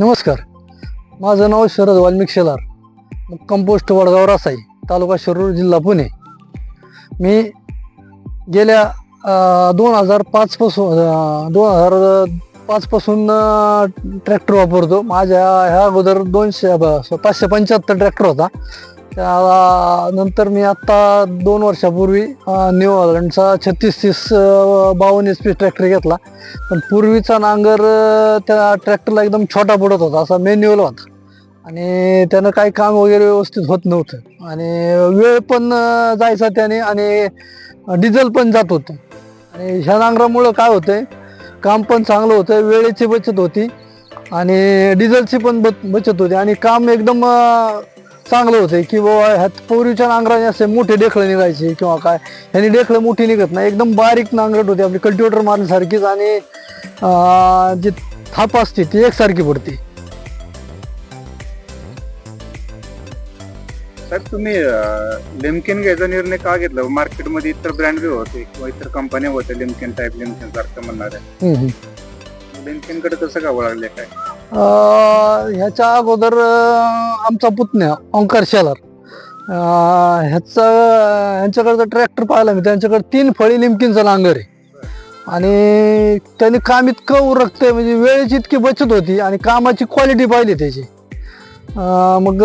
नमस्कार. माझं नाव शरद वाल्मिक शेलार. कंपोस्ट वडगाव रासाई तालुका शिरूर जिल्हा पुणे. मी गेल्या दोन हजार पाचपासून दोन हजार पाचपासून ट्रॅक्टर वापरतो. माझ्या ह्या अगोदर दोनशे पाचशे पंच्याहत्तर ट्रॅक्टर होता. नंतर मी आत्ता दोन वर्षापूर्वी न्यू हॉलंडचा छत्तीस तीस बावन्न एच पी ट्रॅक्टर घेतला. पण पूर्वीचा नांगर त्या ट्रॅक्टरला एकदम छोटा पडत होता असा मॅन्युअल होता. आणि त्यानं काही काम वगैरे व्यवस्थित होत नव्हतं. आणि वेळ पण जायचा त्याने आणि डिझेल पण जात होतं. आणि ह्या नांगरामुळं काय होतंय काम पण चांगलं होतं वेळेची बचत होती. आणि डिझेलची पण बच बचत होती. आणि काम एकदम चांगलं होतं की बाबा ह्यात पूर्वीच्या नांगराने असे मोठे डेखळे निघायचे किंवा काय. ह्यानी डेखळे मोठी निघत नाही. एकदम बारीक नांगरट होती आपली कल्टिवेटर मारण्यासारखीच आणि जी थाप असते ती एकसारखी पडते. साहेब तुम्ही लिमकिन घ्यायचा निर्णय का घेतला? मार्केटमध्ये इतर ब्रँड बी होते किंवा इतर कंपन्या होत्या लिमकिन टाईप लिमकिन सारखं म्हणणाऱ्या. लिमकिनकडे कसं का वळाले काय? ह्याच्या अगोदर आमचा पुतण्या ओंकार शेलार. ह्याचा ह्यांच्याकडचं ट्रॅक्टर पाहिला मी. त्यांच्याकडे तीन फळी लिमकिनचं नांगर आहे. आणि त्यांनी काम इतकं उरकतं म्हणजे वेळेची इतकी बचत होती आणि कामाची क्वालिटी पाहिली त्याची. मग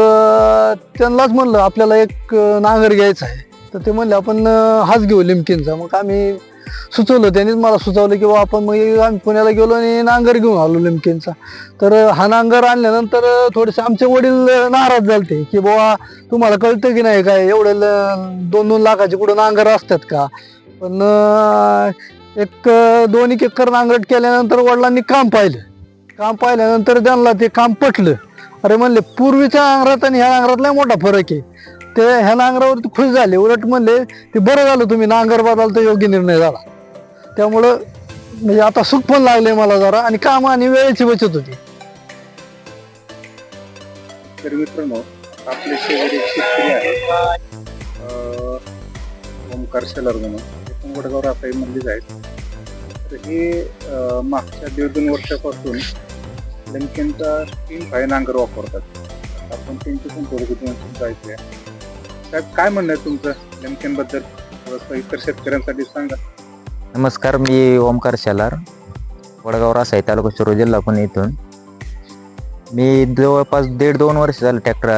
त्यांनाच म्हणलं आपल्याला एक नांगर घ्यायचा आहे. तर ते म्हणले आपण हाच घेऊ लिमकिनचा. मग आम्ही सुचवलं त्यांनीच मला सुचवलं की बाबा आपण मग आम्ही पुण्याला गेलो आणि नांगर घेऊन आलो लिमकिनचा तर हा नांगर आणल्यानंतर थोडेसे आमचे वडील नाराज झालते की बाबा तुम्हाला कळतं की नाही काय? एवढे ल- दोन दोन लाखाचे कुठं नांगर असतात का? पण एक दोन एक एकर नांगरट केल्यानंतर वडिलांनी काम पाहिलं. काम पाहिल्यानंतर त्यांना ते काम पटलं. अरे म्हणले पूर्वीच्या नांगरात आणि ह्या नांगरातला मोठा फरक आहे. ते ह्या नांगरावरती खुश झाले. उलट म्हणले ते बरं झालं तुम्ही नांगर बदलता योग्य निर्णय झाला. त्यामुळं म्हणजे आता सुख पण लागले मला जरा आणि काम आणि वेळेची बचत होती. तर मित्रांनो आपले शेजारी एक शेतकरी आहेत ओमकार शेलार म्हणून. ते वडगाव रासाई मधलीच आहेत. तर हे अं, मागच्या दीड दोन वर्षापासून लंकेंचा तीन भाई नांगर वापरतात. आपण त्यांची पण थोडी जायचं आहे साहेब काय म्हणणं आहे तुमचं लिमकिनबद्दल इतर शेतकऱ्यांसाठी सांगा. नमस्कार मी ओमकार शेलार वडगाव रासाई तालुका शिरो जिल्हा पण इथून. मी जवळपास दीड दोन वर्ष झालं ट्रॅक्टर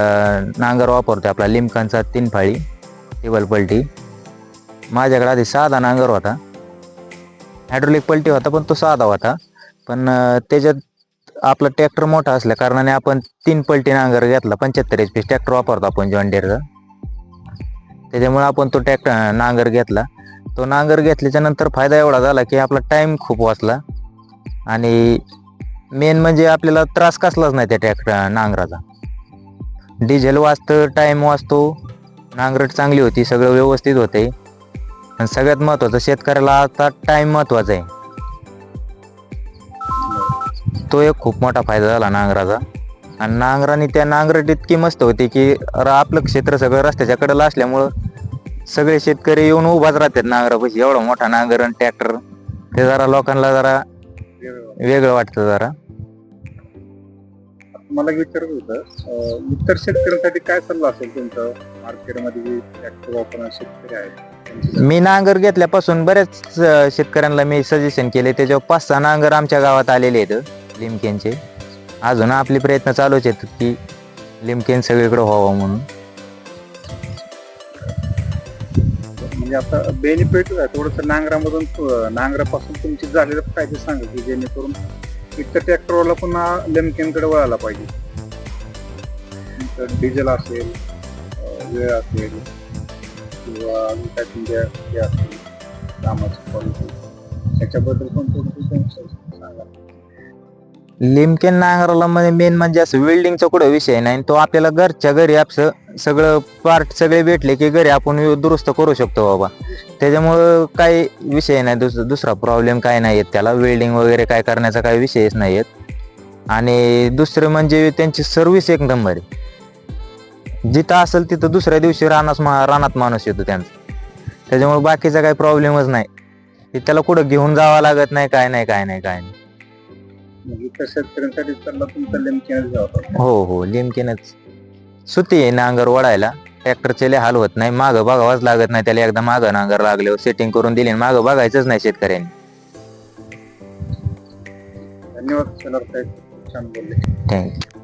नांगर वापरतो आपला लिमकांचा तीन फाळी टेबल पलटी. माझ्याकडे आधी साधा नांगर होता. हायड्रोलिक पलटी होता पण तो साधा होता. पण अं, त्याच्यात आपला ट्रॅक्टर मोठा असल्या कारणाने आपण तीन पलटी नांगर घेतला. पंच्याहत्तर एच पी ट्रॅक्टर वापरतो आपण जॉन डेअरचा त्याच्यामुळे आपण तो ट्रॅक्टर नांगर घेतला. तो नांगर घेतल्याच्या नंतर फायदा एवढा झाला की आपला टाईम खूप वाचला. आणि मेन म्हणजे आपल्याला त्रास कसलाच नाही त्या ट्रॅक्टर नांगराचा. डिझेल वाचतं टाईम वाचतो. नांगरट चांगली होती सगळं व्यवस्थित होते. आणि सगळ्यात महत्त्वाचं शेतकऱ्याला आता टाईम महत्त्वाचा आहे. तो एक खूप मोठा फायदा झाला नांगराचा. आणि नांगराने त्या नांगरट इतकी मस्त होती की र- आपलं क्षेत्र सगळं रस्त्याच्या कडेला असल्यामुळं सगळे शेतकरी येऊन उभाच राहतात नांगरापाशी. एवढा मोठा नांगर आणि ट्रॅक्टर. ते जरा लोकांना जरा वेगळं वाटतं जरा. मला एक विचारत होतं अं, इतर शेतकऱ्यांसाठी काय सल्ला असेल तुमचा? मार्केटमध्ये जे ट्रॅक्टर वापरणारे शेतकरी आहेत त्यांच्यासाठी? मी नांगर घेतल्यापासून बऱ्याच अं, शेतकऱ्यांना मी सजेशन केले. त्याच्यावर पाच सहा नांगर आमच्या गावात आलेले आहेत लिमकेनचे अजून आपले प्रयत्न चालूच आहेत की लिमकेन सगळीकडे व्हावं म्हणून. म्हणजे आता बेनिफिट थोडस नांगरामधून नांगरापासून तुमची झालेले फायदे सांगा की जेणेकरून इतर ट्रॅक्टरवाला पुन्हा लेमकेनकडे वळायला पाहिजे. डिझेल असेल वेळ असेल किंवा काय तुमच्या हे असेल कामाची क्वालिटी त्याच्याबद्दल पण थोडं सांगा. लिमकेन नांगराला म्हणजे मेन म्हणजे असं वेल्डिंगचा कुठं विषय नाही. तो आपल्याला घरच्या घरी आपलं सगळं पार्ट सगळे भेटले की घरी आपण दुरुस्त करू शकतो बाबा. त्याच्यामुळं काही विषय नाही. दुस दुसरा प्रॉब्लेम काय नाही येत त्याला. वेल्डिंग वगैरे काय करण्याचा काही विषयच नाही येत. आणि दुसरं म्हणजे त्यांची सर्व्हिस एक नंबर आहे. जिथं असेल तिथं दुसऱ्या दिवशी रानात मा रानात माणूस येतो त्यांचा. त्याच्यामुळे बाकीचा काही प्रॉब्लेमच नाही. त्याला कुठं घेऊन जावं लागत नाही काय नाही काय नाही काय नाही. इतर शेतकऱ्यांसाठी सल्ला तुमचा लिमकेनच घ्यावा हो हो लिमकीनच सुती आहे नांगर ओढायला. ट्रॅक्टरचे लय हाल होत नाही. मागं बघावंच लागत नाही. त्याला एकदा मागं नांगर लागल्यावर सेटिंग करून दिली मागं बघायचंच नाही शेतकऱ्यांनी. धन्यवाद शेलार साहेब खूप छान बोलले. थँक्यू